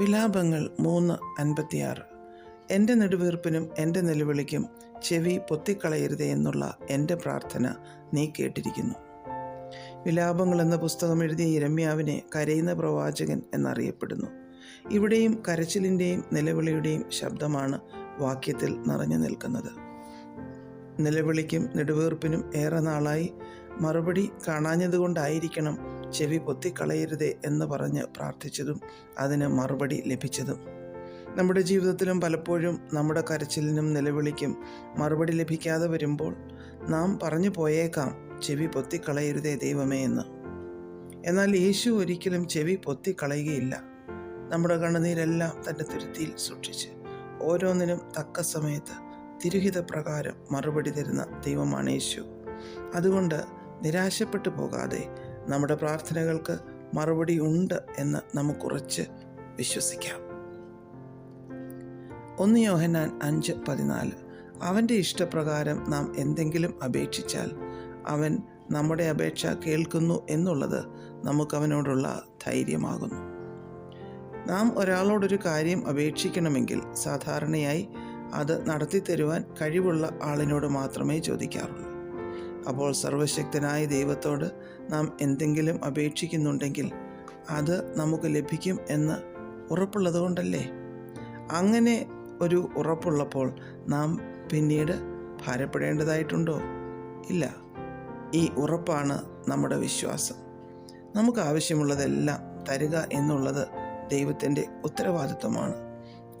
വിലാപങ്ങൾ മൂന്ന് അൻപത്തിയാറ്. എന്റെ നെടുവീർപ്പിനും എന്റെ നിലവിളിക്കും ചെവി പൊത്തിക്കളയരുതേ എന്നുള്ള എന്റെ പ്രാർത്ഥന നീ കേട്ടിരിക്കുന്നു. വിലാപങ്ങൾ എന്ന പുസ്തകം എഴുതിയ ഇരമ്യാവിനെ കരയുന്ന പ്രവാചകൻ എന്നറിയപ്പെടുന്നു. ഇവിടെയും കരച്ചിലിന്റെയും നിലവിളിയുടെയും ശബ്ദമാണ് വാക്യത്തിൽ നിറഞ്ഞു നിൽക്കുന്നത്. നിലവിളിക്കും നെടുവീർപ്പിനും ഏറെ നാളായി. മറുപടി കാണാഞ്ഞതുകൊണ്ടായിരിക്കണം ചെവി പൊത്തിക്കളയരുതേ എന്ന് പറഞ്ഞ് പ്രാർത്ഥിച്ചതും അതിന് മറുപടി ലഭിച്ചതും. നമ്മുടെ ജീവിതത്തിലും പലപ്പോഴും നമ്മുടെ കരച്ചിലിനും നിലവിളിക്കും മറുപടി ലഭിക്കാതെ വരുമ്പോൾ നാം പറഞ്ഞു പോയേക്കാം ചെവി പൊത്തിക്കളയരുതേ ദൈവമേ എന്ന്. എന്നാൽ യേശു ഒരിക്കലും ചെവി പൊത്തിക്കളയുകയില്ല. നമ്മുടെ കണ്ണുനീരെല്ലാം തന്റെ തുരുത്തിയിൽ സൂക്ഷിച്ച് ഓരോന്നിനും തക്ക സമയത്ത് തിരുഹിത പ്രകാരം മറുപടി തരുന്ന ദൈവമാണ് യേശു. അതുകൊണ്ട് നിരാശപ്പെട്ടു പോകാതെ നമ്മുടെ പ്രാർത്ഥനകൾക്ക് മറുപടി ഉണ്ട് എന്ന് നമുക്കുറച്ച് വിശ്വസിക്കാം. ഒന്ന് യോഹനാൻ അഞ്ച് പതിനാല്. അവന്റെ ഇഷ്ടപ്രകാരം നാം എന്തെങ്കിലും അപേക്ഷിച്ചാൽ അവൻ നമ്മുടെ അപേക്ഷ കേൾക്കുന്നു എന്നുള്ളത് നമുക്കവനോടുള്ള ധൈര്യമാകുന്നു. നാം ഒരാളോടൊരു കാര്യം അപേക്ഷിക്കണമെങ്കിൽ സാധാരണയായി അത് നടത്തിത്തരുവാൻ കഴിവുള്ള ആളിനോട് മാത്രമേ ചോദിക്കാറുള്ളൂ. അപ്പോൾ സർവശക്തനായ ദൈവത്തോട് നാം എന്തെങ്കിലും അപേക്ഷിക്കുന്നുണ്ടെങ്കിൽ അത് നമുക്ക് ലഭിക്കും എന്ന് ഉറപ്പുള്ളത് കൊണ്ടല്ലേ അങ്ങനെ ഒരു ഉറപ്പുള്ളപ്പോൾ നാം പിന്നീട് ഭാരപ്പെടേണ്ടതായിട്ടുണ്ടോ? ഇല്ല. ഈ ഉറപ്പാണ് നമ്മുടെ വിശ്വാസം. നമുക്ക് ആവശ്യമുള്ളതെല്ലാം തരിക എന്നുള്ളത് ദൈവത്തിന്റെ ഉത്തരവാദിത്വമാണ്.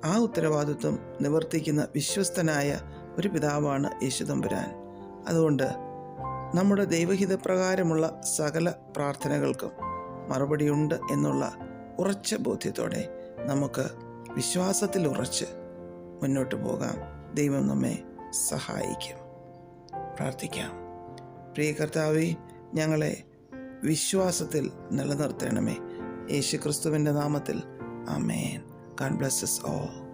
ആ ഉത്തരവാദിത്വം നിവർത്തിക്കുന്ന വിശ്വസ്തനായ ഒരു പിതാവാണ് യേശുദമ്പുരാൻ അതുകൊണ്ട് നമ്മുടെ ദൈവഹിതപ്രകാരമുള്ള സകല പ്രാർത്ഥനകൾക്കും മറുപടിയുണ്ട് എന്നുള്ള ഉറച്ച ബോധ്യത്തോടെ നമുക്ക് വിശ്വാസത്തിൽ ഉറച്ച് മുന്നോട്ട് പോകാം. ദൈവം നമ്മെ സഹായിക്കും. പ്രാർത്ഥിക്കാം. പ്രിയ കർത്താവെ ഞങ്ങളെ വിശ്വാസത്തിൽ നിലനിർത്തണമേ. യേശു ക്രിസ്തുവിന്റെ നാമത്തിൽ. ആമേൻ. God blesses all